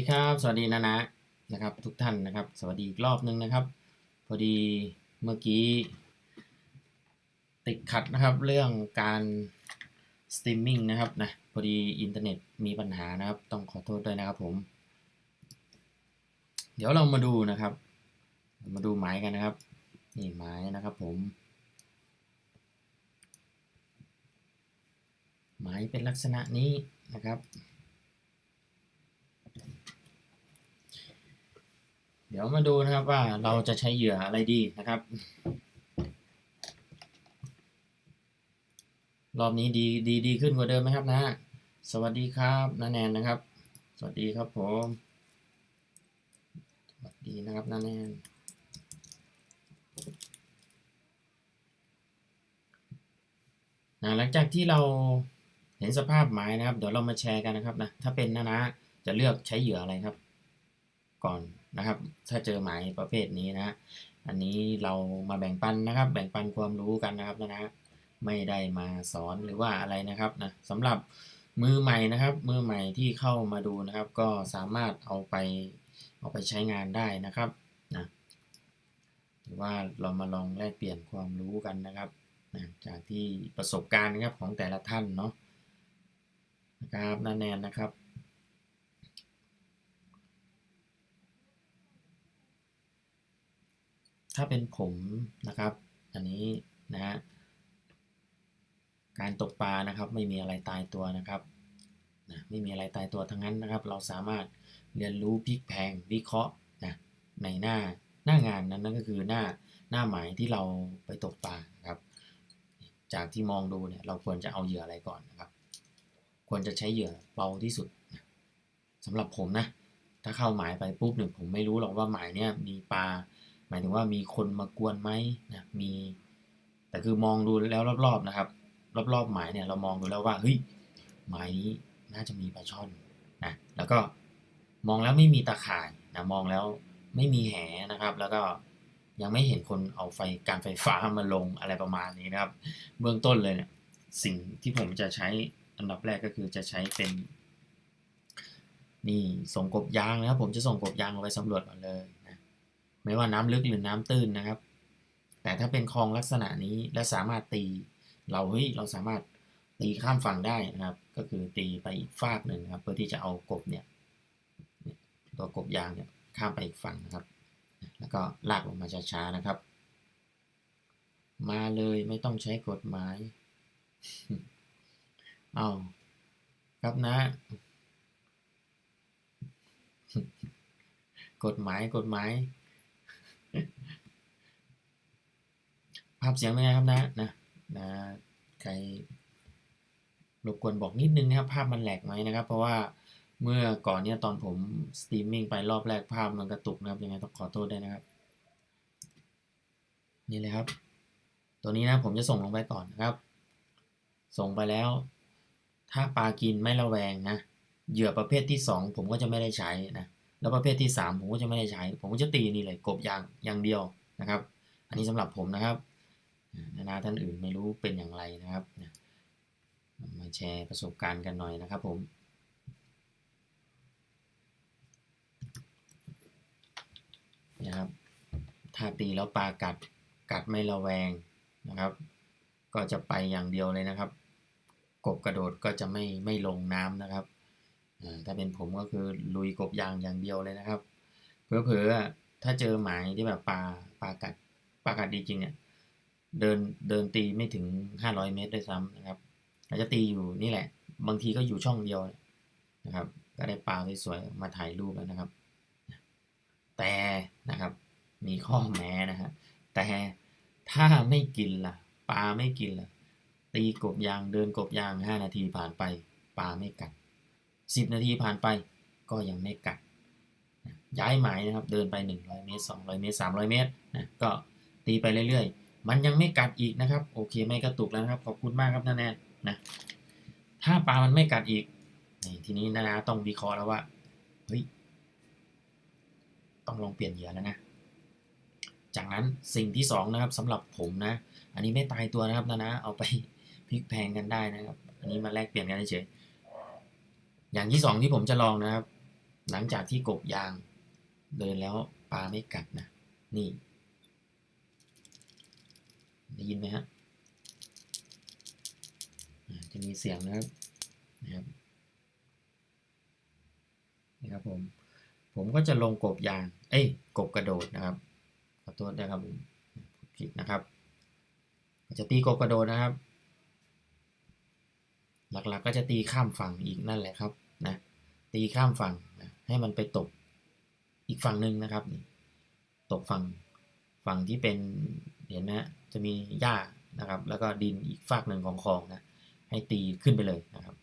ดีครับ สวัสดีนะนะนะครับ ทุกท่านนะครับ สวัสดีอีกรอบนึงนะครับ พอดีเมื่อกี้ ติดขัดนะครับเรื่องการสตรีมมิ่งนะครับนะพอดีอินเทอร์เน็ตมีปัญหานะครับ ต้องขอโทษด้วยนะครับผม เดี๋ยวเรามาดูนะครับ มาดูหมายกันนะครับ นี่หมายนะครับผม หมายเป็นลักษณะนี้นะครับ เดี๋ยวมาดูนะครับว่าเราจะใช้เหยื่ออะไรดีนะครับ รอบนี้ดีดีดีขึ้นกว่าเดิมไหมครับนะ สวัสดีครับนาแนนนะครับ สวัสดีครับผม สวัสดีนะครับนาแนนนะหลังจากที่เราเห็นสภาพหมายนะครับ เดี๋ยวเรามาแชร์กันนะครับนะถ้าเป็นนะนะจะเลือกใช้เหยื่ออะไรครับ ก่อน นะครับ ถ้าเจอหมายประเภทนี้นะ อันนี้เรามาแบ่งปันนะครับ แบ่งปันความรู้กันนะครับนะนะไม่ได้มาสอนหรือว่าอะไรนะครับนะสำหรับมือใหม่นะครับ มือใหม่ที่เข้ามาดูนะครับ ก็สามารถเอาไปเอาไปใช้งานได้นะครับนะหรือว่าเรามาลองแลกเปลี่ยนความรู้กันนะครับนะจากที่ประสบการณ์นะครับของแต่ละท่านเนาะนะครับนั่นแนนนะครับ ถ้าเป็นผมนะครับ อันนี้นะฮะการตกปลานะครับไม่มีอะไรตายตัวนะครับนะไม่มีอะไรตายตัวทั้งนั้นนะครับ เราสามารถเรียนรู้พลิกแพลงวิเคราะห์นะในหน้าหน้างานนั้นนั่นก็คือหน้าหน้าหมายที่เราไปตกปลาครับ จากที่มองดูเนี่ยเราควรจะเอาเหยื่ออะไรก่อนนะครับ ควรจะใช้เหยื่อเบาที่สุดนะสำหรับผมนะถ้าเข้าหมายไปปุ๊บเนี่ยผมไม่รู้หรอกว่าหมายเนี่ยมีปลา หมายถึงว่ามีคนมากวนไหมนะมีแต่คือมองดูแล้วรอบๆนะครับ รอบๆหมายเนี่ยเรามองดูแล้วว่าเฮ้ยหมายนี้น่าจะมีปลาช่อนนะแล้วก็มองแล้วไม่มีตาข่ายนะมองแล้วไม่มีแหนะครับ แล้วก็ยังไม่เห็นคนเอาไฟการไฟฟ้ามาลงอะไรประมาณนี้นะครับ เบื้องต้นเลยเนี่ยสิ่งที่ผมจะใช้อันดับแรกก็คือจะใช้เป็นนี่ส่งกบยางนะครับ ผมจะส่งกบยางไปสำรวจก่อนเลย ไม่ว่าน้ำลึกหรือน้ำตื้นนะครับ แต่ถ้าเป็นคลองลักษณะนี้และสามารถตี เราเฮ้ยเราสามารถตีข้ามฝั่งได้นะครับ ก็คือตีไปอีกฟากหนึ่งครับ เพื่อที่จะเอากบเนี่ยตัวกบยางเนี่ยข้ามไปอีกฝั่งนะครับ แล้วก็ลากลงมาช้าๆนะครับ มาเลยไม่ต้องใช้กฎหมายเอาครับนะ กฎหมายกฎหมาย ภาพเสียงเป็นไงครับนะนะนะใครรบกวนบอกนิดนึงนะครับ ภาพมันแหลกไหมนะครับ เพราะว่าเมื่อก่อนเนี่ยตอนผมสตรีมมิ่งไปรอบแรกภาพมันกระตุกนะครับยังไงต้องขอโทษด้วยนะครับ นี่เลยครับ ตัวนี้นะผมจะส่งลงไปก่อนนะครับ ส่งไปแล้ว ถ้าปลากินไม่ระแวงนะเหยื่อประเภทที่สองผมก็จะไม่ได้ใช้นะแล้วประเภทที่ 3 ผมก็จะไม่ได้ใช้ ผมก็จะตีนี่เลยกบอย่างอย่างเดียวนะครับ อันนี้สำหรับผมนะครับ นานาท่านอื่นไม่รู้เป็นอย่างไรนะครับ มาแชร์ประสบการณ์กันหน่อยนะครับผมนะครับถ้าตีแล้วปลากัดกัดไม่ระแวงนะครับ ก็จะไปอย่างเดียวเลยนะครับ กบกระโดดก็จะไม่ไม่ลงน้ำนะครับถ้าเป็นผมก็คือลุยกบยางอย่างเดียวเลยนะครับเผลอๆถ้าเจอหมายที่แบบปลาปลากัดปลากัดดีจริงเนี่ย เดินเดินตีไม่ถึง 500 เมตรด้วยซ้ำนะครับเราจะตีอยู่นี่แหละ บางทีก็อยู่ช่องเดียวนะครับ ก็ได้ปลาสวยๆมาถ่ายรูปแล้วนะครับ แต่นะครับมีข้อแม้นะฮะแต่ถ้าไม่กินล่ะ ปลาไม่กินล่ะ ตีกบยางเดินกบยาง 5 นาทีผ่านไป ปลาไม่กัด 10 นาทีผ่านไปก็ยังไม่กัดย้ายหมายนะครับ เดินไป 100 เมตร 200 เมตร 300 เมตรนะก็ตีไปเรื่อยๆ มันยังไม่กัดอีกนะครับ โอเคไม่กระตุกแล้วนะครับขอบคุณมากครับนาแนนนะถ้าปลามันไม่กัดอีกนี่ทีนี้นานาต้องวิเคราะห์แล้วว่าเฮ้ยต้องลองเปลี่ยนเหยื่อแล้วนะ จากนั้นสิ่งที่สองนะครับสำหรับผมนะ อันนี้ไม่ตายตัวนะครับนานาเอาไปพลิกแพงกันได้นะครับ อันนี้มาแลกเปลี่ยนกันเฉยอย่างที่สองที่ผมจะลองนะครับ หลังจากที่กบยางเดินแล้วปลาไม่กัดนะ นี่ ได้ยินไหมฮะจะมีเสียงนะครับนะครับนะครับผมผมก็จะลงกบยาง เอ้ยกบกระโดดนะครับขอโทษนะครับผมผิดนะครับ จะตีกบกระโดดนะครับ หลักๆก็จะตีข้ามฝั่งอีกนั่นแหละครับนะตีข้ามฝั่งนะให้มันไปตกอีกฝั่งหนึ่งนะครับ ตกฝั่งฝั่งที่เป็นเห็นไหมฮะ จะมีหญ้านะครับ แล้วก็ดินอีกฝากหนึ่งของคลองนะให้ตีขึ้นไปเลยนะครับ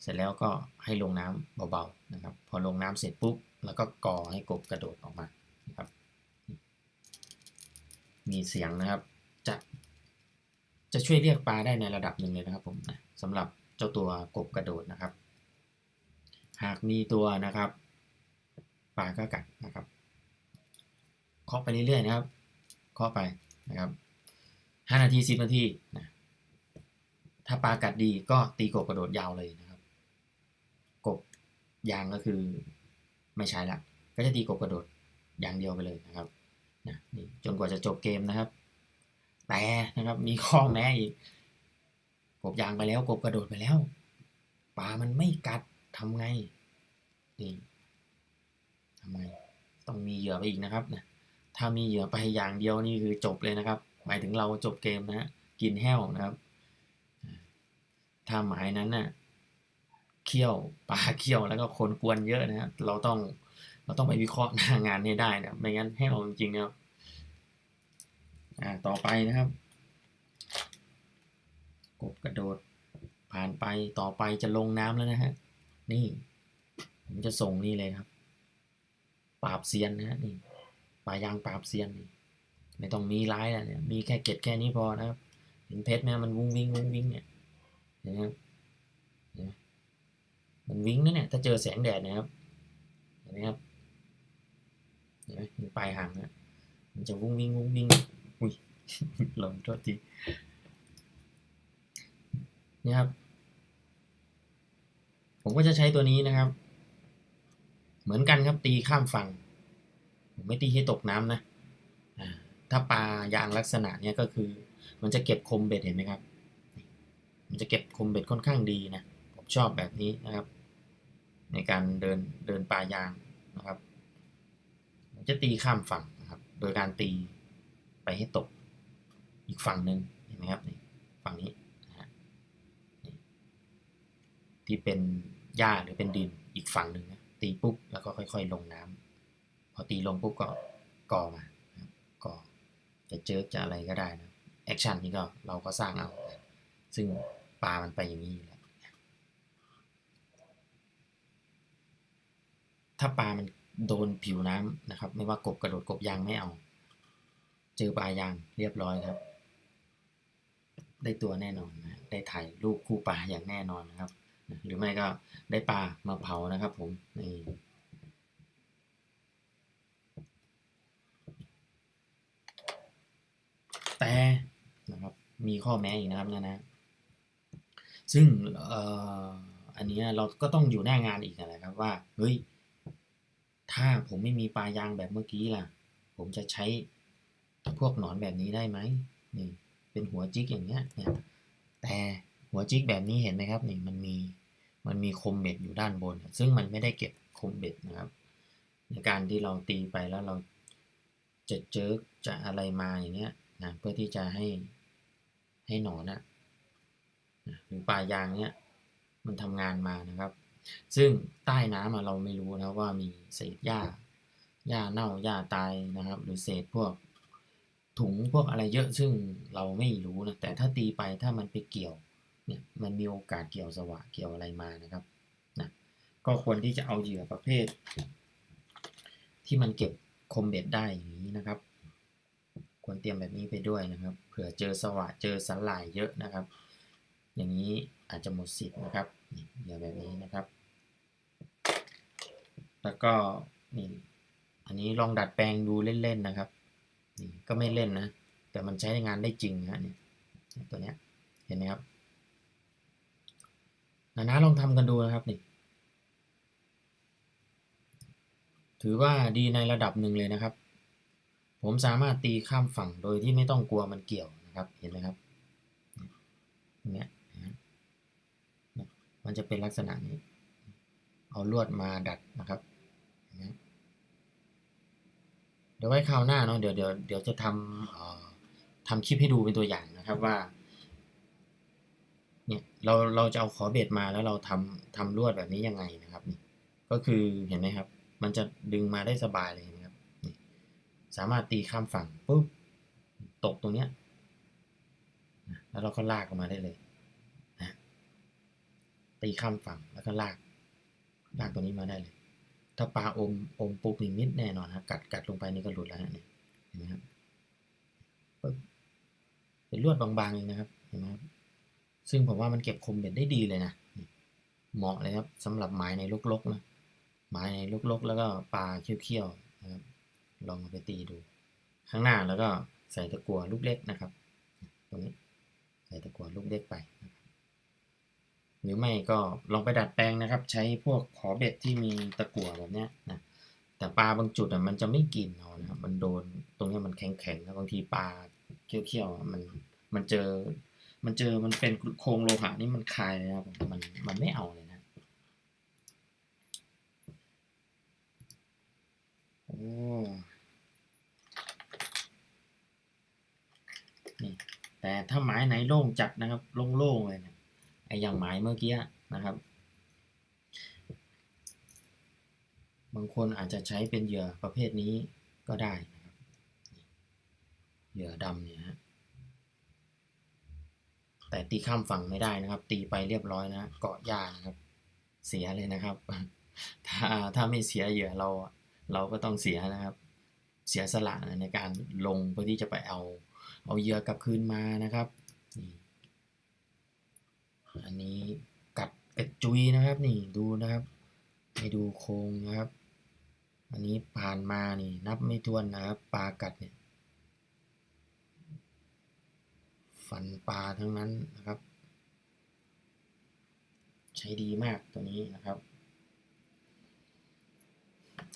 เสร็จแล้วก็ให้ลงน้ำเบาๆนะครับ พอลงน้ำเสร็จปุ๊บแล้วก็ก่อให้กบกระโดดออกมานะครับ มีเสียงนะครับจะจะช่วยเรียกปลาได้ในระดับหนึ่งเลยนะครับผมนะสำหรับเจ้าตัวกบกระโดดนะครับ หากมีตัวนะครับปลาก็กัดนะครับเคาะไปเรื่อยๆนะครับเคาะไปนะครับ ห้านาทีสิบนาทีนะถ้าปลากัดดีก็ตีกบกระโดดยาวเลยนะครับ กบยางก็คือไม่ใช้ละก็จะตีกบกระโดดอย่างเดียวไปเลยนะครับนะนี่จนกว่าจะจบเกมนะครับ แต่นะครับมีข้อแม้อีกกบยางไปแล้วกบกระโดดไปแล้วปลามันไม่กัดทำไงนี่ทำไงต้องมีเหยื่อไปอีกนะครับนะถ้ามีเหยื่อไปอย่างเดียวนี่คือจบเลยนะครับ หมายถึงเราจบเกมนะฮะกินแห้วนะครับ ถ้าหมายนั้นน่ะเคี่ยวปลาเคี่ยวแล้วก็คนกวนเยอะนะฮะเราต้องเราต้องไปวิเคราะห์หน้างานให้ได้นะไม่งั้นแห้วจริงๆนะครับอ่าต่อไปนะครับ กบกระโดดผ่านไปต่อไปจะลงน้ำแล้วนะฮะนี่ ผมจะส่งนี่เลยครับ ปราบเซียนนะฮะนี่ปลายางปราบเซียนนี่ ไม่ต้องมีร้ายแล้วเนี่ยมีแค่เก็ดแค่นี้พอนะครับเห็นเพชรไหมมันวุ้งวิ้งวุ้งวิ้งเนี่ยเห็นไหมครับเห็นไหมมันวิ้งนะเนี่ยถ้าเจอแสงแดดนะครับเห็นไหมครับเห็นไหมมันปลายหางนะมันจะวุ้งวิ้งวุ้งวิ้งอุ้ยหลงโทษทีนี่ครับ ผมก็จะใช้ตัวนี้นะครับ เหมือนกันครับตีข้ามฝั่งผมไม่ตีให้ตกน้ำนะ ถ้าปลายางลักษณะเนี้ยก็คือ มันจะเก็บคมเบ็ดเห็นไหมครับ มันจะเก็บคมเบ็ดค่อนข้างดีนะ ผมชอบแบบนี้นะครับ ในการเดินเดินปลายางนะครับผมจะตีข้ามฝั่งนะครับ โดยการตีไปให้ตกอีกฝั่งหนึ่งเห็นไหมครับนี่ฝั่งนี้ที่เป็นหญ้าหรือเป็นดินอีกฝั่งหนึ่งนะตีปุ๊บแล้วก็ค่อย ๆ ลงน้ำพอตีลงปุ๊บก็กอมานะก่อ จะเจอจะอะไรก็ได้นะแอคชั่นนี้ก็เราก็สร้างเอา ซึ่งปลามันไปอย่างนี้อยู่แล้วถ้าปลามันโดนผิวน้ำนะครับ ไม่ว่ากบกระโดดกบยางไม่เอา เจอปลายางเรียบร้อยครับ ได้ตัวแน่นอนนะได้ถ่ายรูปคู่ปลาอย่างแน่นอนนะครับ หรือไม่ก็ได้ปลามาเผานะครับผมนี่ แต่นะครับมีข้อแม้อีกนะครับนะนะซึ่งเอ่ออันนี้เราก็ต้องอยู่หน้างานอีกนะครับว่าเฮ้ยถ้าผมไม่มีปลายางแบบเมื่อกี้ล่ะ ผมจะใช้พวกหนอนแบบนี้ได้ไหมนี่เป็นหัวจิกอย่างเงี้ยเนี่ยแต่หัวจิกแบบนี้เห็นไหมครับนี่มันมีมันมีคมเบ็ดอยู่ด้านบน ซึ่งมันไม่ได้เก็บคมเบ็ดนะครับ ในการที่เราตีไปแล้วเราจะเจอจะอะไรมาอย่างเงี้ย นะเพื่อที่จะให้ให้หนอนนะหรือปลายางเนี้ยมันทำงานมานะครับ ซึ่งใต้น้ำเราไม่รู้นะว่ามีเศษหญ้าหญ้าเน่าหญ้าตายนะครับ หรือเศษพวกถุงพวกอะไรเยอะซึ่งเราไม่รู้นะแต่ถ้าตีไปถ้ามันไปเกี่ยวเนี่ยมันมีโอกาสเกี่ยวสวะเกี่ยวอะไรมานะครับนะก็ควรที่จะเอาเหยื่อประเภท ที่มันเก็บคมเบ็ดได้อย่างนี้นะครับ ควรเตรียมแบบนี้ไปด้วยนะครับ เผื่อเจอสวะเจอสลายเยอะนะครับ อย่างนี้อาจจะหมดสิทธิ์นะครับนี่เหยื่อแบบนี้นะครับ แล้วก็นี่อันนี้ลองดัดแปลงดูเล่นๆนะครับนี่ก็ไม่เล่นนะ แต่มันใช้งานได้จริงนะเนี่ยตัวเนี้ยเห็นไหมครับนานาลองทำกันดูนะครับนี่ถือว่าดีในระดับหนึ่งเลยนะครับ ผมสามารถตีข้ามฝั่งโดยที่ไม่ต้องกลัวมันเกี่ยวนะครับ เห็นไหมครับเนี่ยนะเนี่ยมันจะเป็นลักษณะนี้ เอาลวดมาดัดนะครับเดี๋ยวไว้คราวหน้าเนาะเดี๋ยวเดี๋ยวเดี๋ยวจะทำทำคลิปให้ดูเป็นตัวอย่างนะครับว่าเนี่ยเราเราจะเอาขอเบ็ดมาแล้วเราทำทำลวดแบบนี้ยังไงนะครับนี่ก็คือเห็นไหมครับ มันจะดึงมาได้สบายเลย สามารถตีข้ามฝั่งปุ๊บตกตรงเนี้ยแล้วเราก็ลากออกมาได้เลยนะตีข้ามฝั่งแล้วก็ลาก ลากตัวนี้มาได้เลย ถ้าปลาอมอมปุ๊บนี่มิดแน่นอนครับกัดกัดลงไปนี่ก็หลุดแล้วเนี่ยเห็นไหมครับปึ๊บเป็นลวดบางๆเองนะครับเห็นไหมครับซึ่งผมว่ามันเก็บคมเบ็ดได้ดีเลยนะเหมาะเลยครับสำหรับหมายในลกๆนะหมายในลกๆ แล้วก็ปลาเขี้ยวๆนะครับ ลองเอาไปตีดู ข้างหน้าแล้วก็ใส่ตะกั่วลูกเล็กนะครับ ตรงนี้ใส่ตะกั่วลูกเล็กไปนะครับหรือไม่ก็ลองไปดัดแปลงนะครับ ใช้พวกขอเบ็ดที่มีตะกั่วแบบเนี้ยนะแต่ปลาบางจุดอะมันจะไม่กินเอานะครับมันโดนตรงเนี้ยมันแข็งๆแล้วบางทีปลาเขี้ยวๆมันมันเจอ มันเจอมันเป็นโครงโลหะนี่มันคายเลยนะครับผมมันมันไม่เอาเลยนะโอ้ นี่ แต่ถ้าหมายไหนโล่งจัดนะครับโล่งๆเลยเนี่ยไออย่างหมายเมื่อกี้นะครับ บางคนอาจจะใช้เป็นเหยื่อประเภทนี้ก็ได้นะครับเหยื่อดำเนี่ยฮะแต่ตีข้ามฝั่งไม่ได้นะครับ ตีไปเรียบร้อยนะเกาะหญ้านะครับ เสียเลยนะครับ ถ้าถ้าไม่เสียเหยื่อเราเราก็ต้องเสียนะครับ เสียสละในการลงเพื่อที่จะไปเอา เอาเหยื่อกลับคืนมานะครับนี่อันนี้กัดกระจุยนะครับนี่ดูนะครับ ให้ดูโครงนะครับ อันนี้ผ่านมานี่นับไม่ถ้วนนะครับปลากัดเนี่ยฟันปลาทั้งนั้นนะครับ ใช้ดีมากตัวนี้นะครับ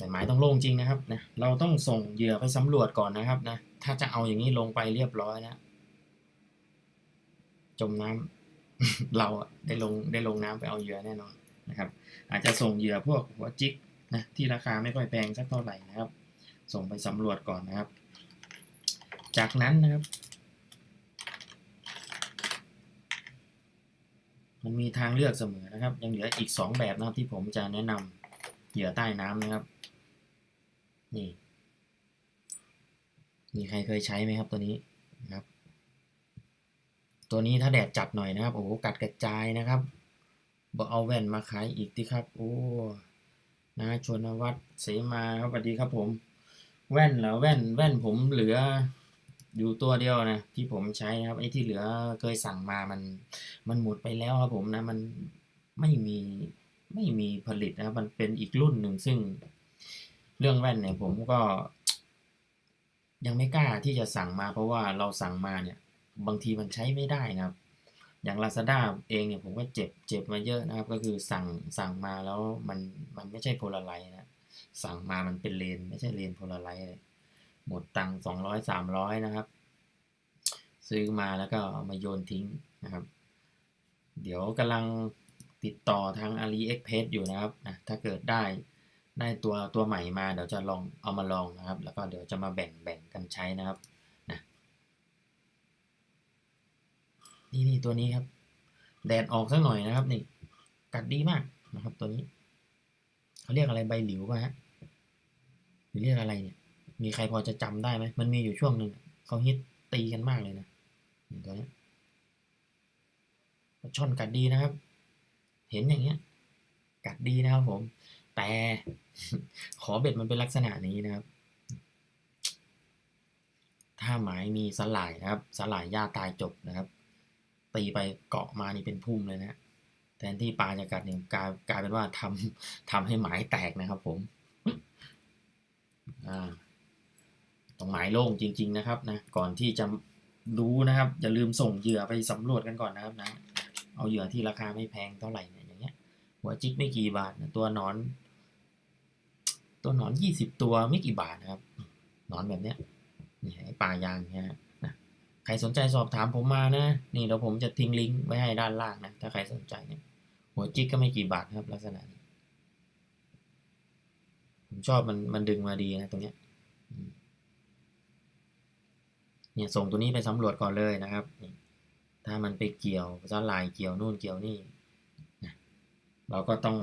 แต่หมายต้องโล่งจริงนะครับนะเราต้องส่งเหยื่อไปสำรวจก่อนนะครับนะถ้าจะเอาอย่างนี้ลงไปเรียบร้อยนะจมน้ำเราได้ลงได้ลงน้ำไปเอาเหยื่อแน่นอนนะครับ อาจจะส่งเหยื่อพวกหัวจิกนะที่ราคาไม่ค่อยแพงสักเท่าไหร่นะครับ ส่งไปสำรวจก่อนนะครับ จากนั้นนะครับ มันมีทางเลือกเสมอนะครับ ยังเหลืออีกสองแบบนะครับที่ผมจะแนะนำเหยื่อใต้น้ำนะครับ นี่ มีใครเคยใช้ไหมครับตัวนี้นะครับ ตัวนี้ถ้าแดดจัดหน่อยนะครับ โอ้โห กัดกระจายนะครับบอกเอาแว่นมาขายอีกที่ครับ โอ้นะชวนวัฒน์เสมาครับสวัสดีครับผม แว่นเหรอแว่นแว่นผมเหลืออยู่ตัวเดียวนะที่ผมใช้นะครับไอ้ที่เหลือเคยสั่งมามัน มันหมดไปแล้วครับผมนะ มันไม่มีไม่มีผลิตนะครับมันเป็นอีกรุ่นหนึ่งซึ่ง เรื่องแว่นเนี่ยผมก็ ยังไม่กล้าที่จะสั่งมา เพราะว่าเราสั่งมาเนี่ย บางทีมันใช้ไม่ได้นะครับ อย่าง Lazada เองเนี่ยผมก็เจ็บเจ็บมาเยอะนะครับ ก็คือสั่งสั่งมาแล้วมันมันไม่ใช่โพลาไรนะสั่งมามันเป็นเลนไม่ใช่เลนโพลาไรเลยหมดตังสองร้อยสามร้อยนะครับ ซื้อมาแล้วก็มาโยนทิ้งนะครับ เดี๋ยวกำลังติดต่อทาง AliExpress อยู่นะครับนะถ้าเกิดได้ ได้ตัวตัวใหม่มาเดี๋ยวจะลองเอามาลองนะครับ แล้วก็เดี๋ยวจะมาแบ่งแบ่งกันใช้นะครับนะนี่นี่ตัวนี้ครับ แดดออกสักหน่อยนะครับนี่กัดดีมากนะครับ ตัวนี้เขาเรียกอะไรใบหลิวป่ะฮะหรือเรียกอะไรเนี่ย มีใครพอจะจำได้ไหมมันมีอยู่ช่วงหนึ่งเขาฮิตตีกันมากเลยนะตัวนี้ช่อนกัดดีนะครับ เห็นอย่างเงี้ย กัดดีนะครับผม แต่ ขอเบ็ดมันเป็นลักษณะนี้นะครับ ถ้าหมายมีสลายนะครับสลายหญ้าตายจบนะครับ ตีไปเกาะมานี่เป็นพุ่มเลยนะแทนที่ปลาจะกัดเนี่ยกลายกลายเป็นว่าทำทำให้หมายแตกนะครับ ผมอ่าตรงหมายโล่งจริง ๆ นะครับนะก่อนที่จะรู้นะครับ อย่าลืมส่งเหยื่อไปสำรวจกันก่อนนะครับนะ เอาเหยื่อที่ราคาไม่แพงเท่าไหร่เนี่ยอย่างเงี้ย หัวจิกไม่กี่บาทนะตัวนอน ตัวหนอนยี่สิบตัวไม่กี่บาทนะครับหนอนแบบเนี้ยนี่ไอ้ปลายางเนี่ยนะใครสนใจสอบถามผมมานะ นี่เดี๋ยวผมจะทิ้งลิงก์ไว้ให้ด้านล่างนะถ้าใครสนใจเนี่ยหัวจิกก็ไม่กี่บาทครับลักษณะนี้ผมชอบมันมันดึงมาดีนะตรงเนี้ยเนี่ยส่งตัวนี้ไปสำรวจก่อนเลยนะครับ ถ้ามันไปเกี่ยวสลายเกี่ยวนู่นเกี่ยวนี่เราก็ต้อง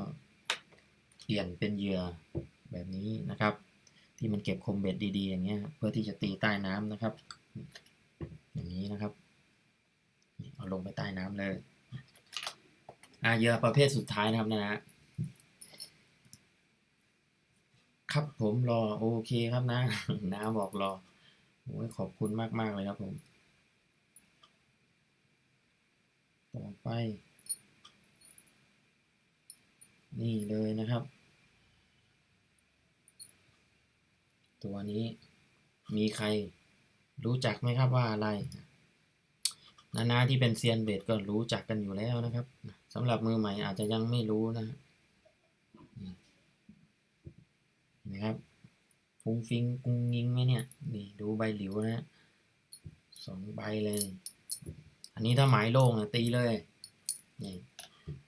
เปลี่ยนเป็นเหยื่อ แบบนี้นะครับ ที่มันเก็บคมเบ็ดดีๆ อย่างเงี้ยเพื่อที่จะตีใต้น้ำนะครับ อย่างนี้นะครับเอาลงไปใต้น้ำเลยอ่าเหยื่อประเภทสุดท้ายนะครับนะฮะครับผมรอโอเคครับนะน้าบอกรอโอ้ยขอบคุณมากมาก ๆ เลยครับผมต่อไป นี่เลยนะครับ ตัวนี้มีใครรู้จักไหมครับว่าอะไรนานาที่เป็นเซียนเบดก็รู้จักกันอยู่แล้วนะครับสำหรับมือใหม่อาจจะยังไม่รู้นะนะครับฟุ้งฟิงกุ้งยิงไหมเนี่ยนี่ดูใบหลิวนะฮะสองใบเลย อันนี้ถ้าหมายโล่งนะตีเลยนี่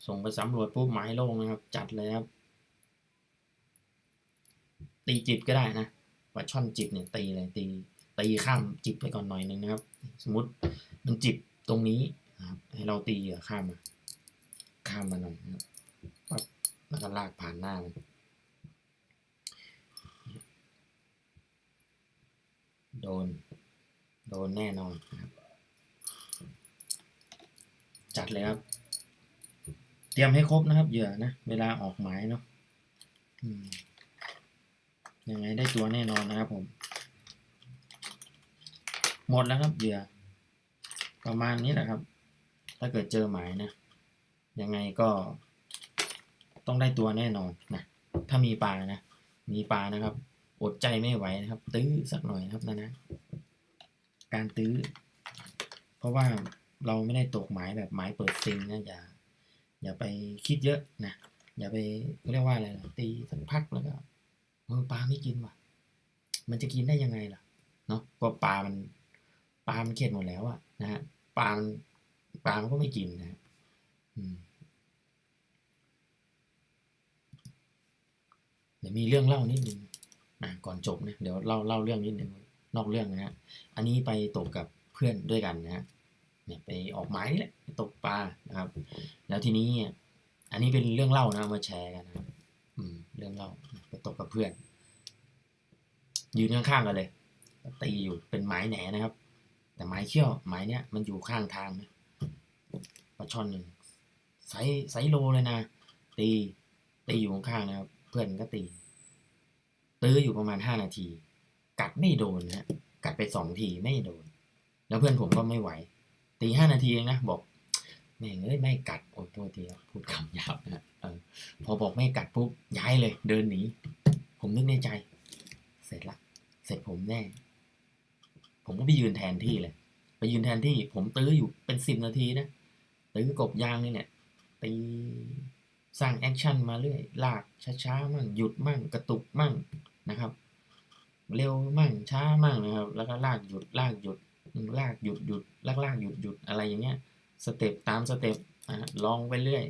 ส่งไปสำรวจปุ๊บหมายโล่งนะครับ จัดเลยครับ ตีจิบก็ได้นะ ปช่อนจิบเนี่ยตีเลยตีตีข้ามจิบไปก่อนหน่อยนึงนะครับ สมมติมันจิบตรงนี้นะครับให้เราตีเหยื่อข้ามมา ข้ามมาหน่อยนะครับปั๊บแล้วก็ลากผ่านหน้ามันโดน โดนแน่นอนครับ จัดเลยครับ เตรียมให้ครบนะครับเหยื่อนะ เวลาออกหมายเนาะ ยังไงได้ตัวแน่นอนนะครับผม หมดแล้วครับเหยื่อประมาณนี้แหละครับ ถ้าเกิดเจอหมายนะยังไงก็ต้องได้ตัวแน่นอนนะถ้ามีปลานะมีปลานะครับ อดใจไม่ไหวนะครับ ตื้อสักหน่อยนะครับนะนะ การตื้อ เพราะว่าเราไม่ได้ตกหมายแบบหมายเปิดซิงนะอย่าอย่าไปคิดเยอะนะอย่าไปเรียกว่าอะไรตีสักพักแล้วก็ เออปลาไม่กินว่ะ มันจะกินได้ยังไงล่ะ เนาะก็ปลามันปลามันเข็ดหมดแล้วอะนะฮะปลามันปลามันก็ไม่กินนะฮะอืมเดี๋ยวมีเรื่องเล่านิดนึงอะก่อนจบนะเดี๋ยวเล่าเล่าเรื่องนิดนึงนอกเรื่องนะฮะอันนี้ไปตกกับเพื่อนด้วยกันนะฮะเนี่ยไปออกหมายนี่แหละตกปลานะครับ แล้วทีนี้อันนี้เป็นเรื่องเล่านะมาแชร์กันนะครับ เรื่องเล่าไปตกกับเพื่อน ยืนข้างๆกันเลย ตีอยู่เป็นไม้แหนนะครับ แต่ไม้เขี้ยวไม้เนี้ยมันอยู่ข้างทางนะปลาช่อนหนึ่งไซสไซโลเลยนะ ตี ตีอยู่ข้างๆนะครับ เพื่อนก็ตี ตื้ออยู่ประมาณห้านาที กัดไม่โดนนะกัดไปสองทีไม่โดน แล้วเพื่อนผมก็ไม่ไหว ตีห้านาทีเองนะบอก แม่งเอ้ยไม่กัดโอ้ยโทษทีครับพูดคำหยาบนะเออพอบอกไม่กัดปุ๊บย้ายเลย เดินหนีผมนึกในใจ เสร็จละ เสร็จผมแน่ ผมก็ไปยืนแทนที่เลย ไปยืนแทนที่ ผมตื้ออยู่เป็นสิบนาทีนะตื้อกบยางนี่เนี่ยตีสร้างแอคชั่นมาเรื่อย ลากช้าๆมั่งหยุดมั่งกระตุกมั่งนะครับ เร็วมั่งช้ามั่งนะครับ แล้วก็ลากหยุดลากหยุดลากหยุดหยุดลากลากหยุดหยุดอะไรอย่างเงี้ย สเต็ปตามสเต็ปลองไปเรื่อย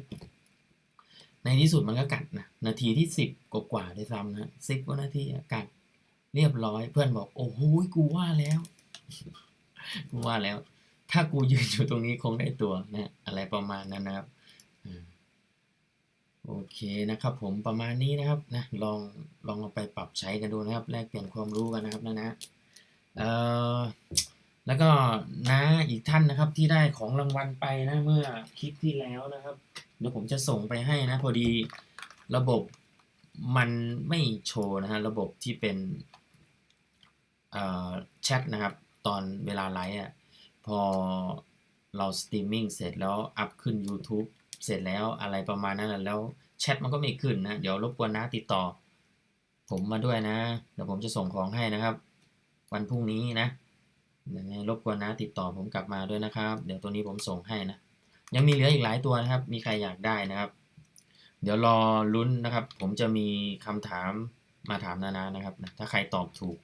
ในที่สุดมันก็กัดนะ นาทีที่สิบกว่าๆด้วยซ้ำนะสิบกว่านาทีกัด เรียบร้อยเพื่อนบอก โอ้โหกูว่าแล้ว กูว่าแล้ว ถ้ากูยืนอยู่ตรงนี้คงได้ตัวนะอะไรประมาณนั้นนะครับโอเคนะครับ ผมประมาณนี้นะครับนะลองลองเอาไปปรับใช้กันดูนะครับ แลกเปลี่ยนความรู้กันนะครับนะนะเอ่อ แล้วก็นะอีกท่านนะครับที่ได้ของรางวัลไปนะเมื่อคลิปที่แล้วนะครับ เดี๋ยวผมจะส่งไปให้นะ พอดีระบบมันไม่โชว์นะฮะระบบที่เป็นอ่อแชทนะครับ ตอนเวลาไลฟ์อะพอเราสตรีมมิ่งเสร็จแล้วอัพขึ้น YouTube เสร็จแล้วอะไรประมาณนั้นและแล้วแชทมันก็ไม่ขึ้นนะ เดี๋ยวรบกวนนะติดต่อ ผมมาด้วยนะ เดี๋ยวผมจะส่งของให้นะครับ วันพรุ่งนี้นะ ยังไงรบกวนนะติดต่อผมกลับมาด้วยนะครับ เดี๋ยวตัวนี้ผมส่งให้นะ ยังมีเหลืออีกหลายตัวนะครับ มีใครอยากได้นะครับ เดี๋ยวรอลุ้นนะครับ ผมจะมีคำถามมาถามนานานะครับนะถ้าใครตอบถูก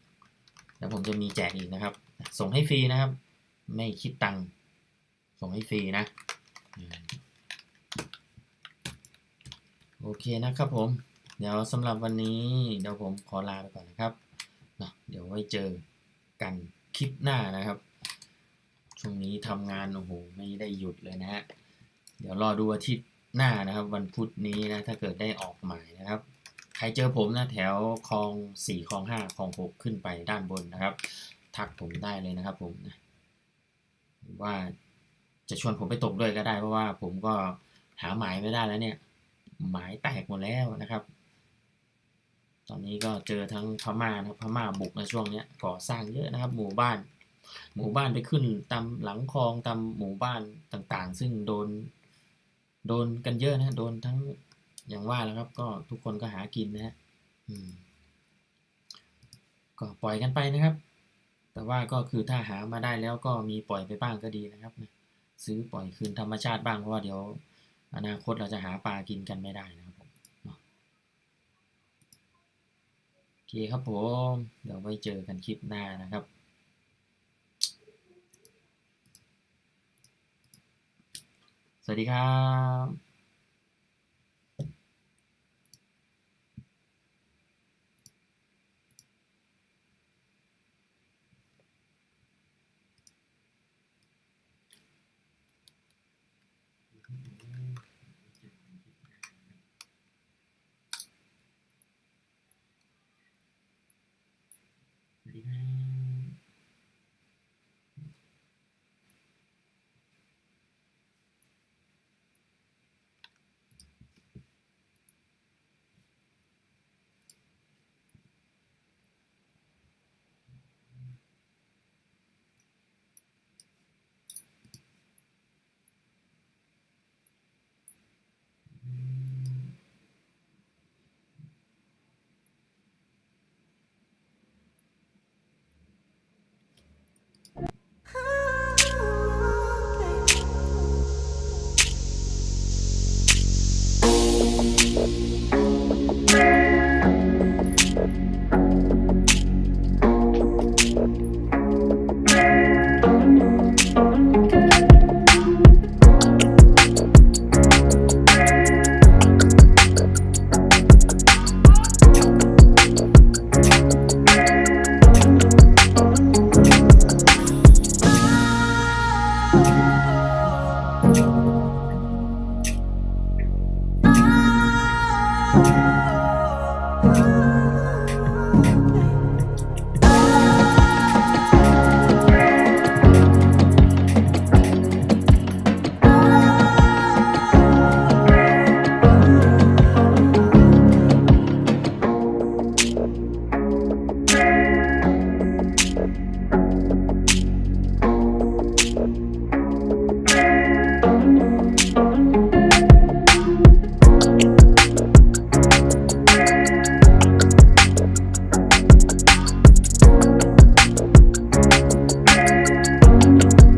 แล้วผมจะมีแจกอีกนะครับ ส่งให้ฟรีนะครับ ไม่คิดตังค์ส่งให้ฟรีนะ โอเคนะครับผม เดี๋ยวสำหรับวันนี้เดี๋ยวผมขอลาไปก่อนนะครับนะเดี๋ยวไว้เจอกัน คลิปหน้านะครับ ช่วงนี้ทำงานโอ้โหไม่ได้หยุดเลยนะฮะเดี๋ยวรอดูอาทิตย์หน้านะครับ วันพุธนี้นะถ้าเกิดได้ออกหมายนะครับ ใครเจอผมนะแถวคลองสี่คลองห้าคลองหกขึ้นไปด้านบนนะครับ ทักผมได้เลยนะครับผมนะว่าจะชวนผมไปตกด้วยก็ได้ เพราะว่าผมก็หาหมายไม่ได้แล้วเนี่ย หมายแตกหมดแล้วนะครับ ตอนนี้ก็เจอทั้งพม่านะพม่าบุกในช่วงนี้ก่อสร้างเยอะนะครับ หมู่บ้าน หมู่บ้านไปขึ้นตามหลังคลองตามหมู่บ้านต่างๆ ซึ่งโดนโดนกันเยอะนะโดนทั้งอย่างว่าแล้วครับ ก็ทุกคนก็หากินนะฮะก็ปล่อยกันไปนะครับ แต่ว่าก็คือถ้าหามาได้แล้วก็มีปล่อยไปบ้างก็ดีนะครับซื้อปล่อยคืนธรรมชาติบ้างเพราะว่าเดี๋ยว อนาคตเราจะหาปลากินกันไม่ได้นะครับผมเนาะโอเคครับผม เดี๋ยวไว้เจอกันคลิปหน้านะครับสวัสดีครับ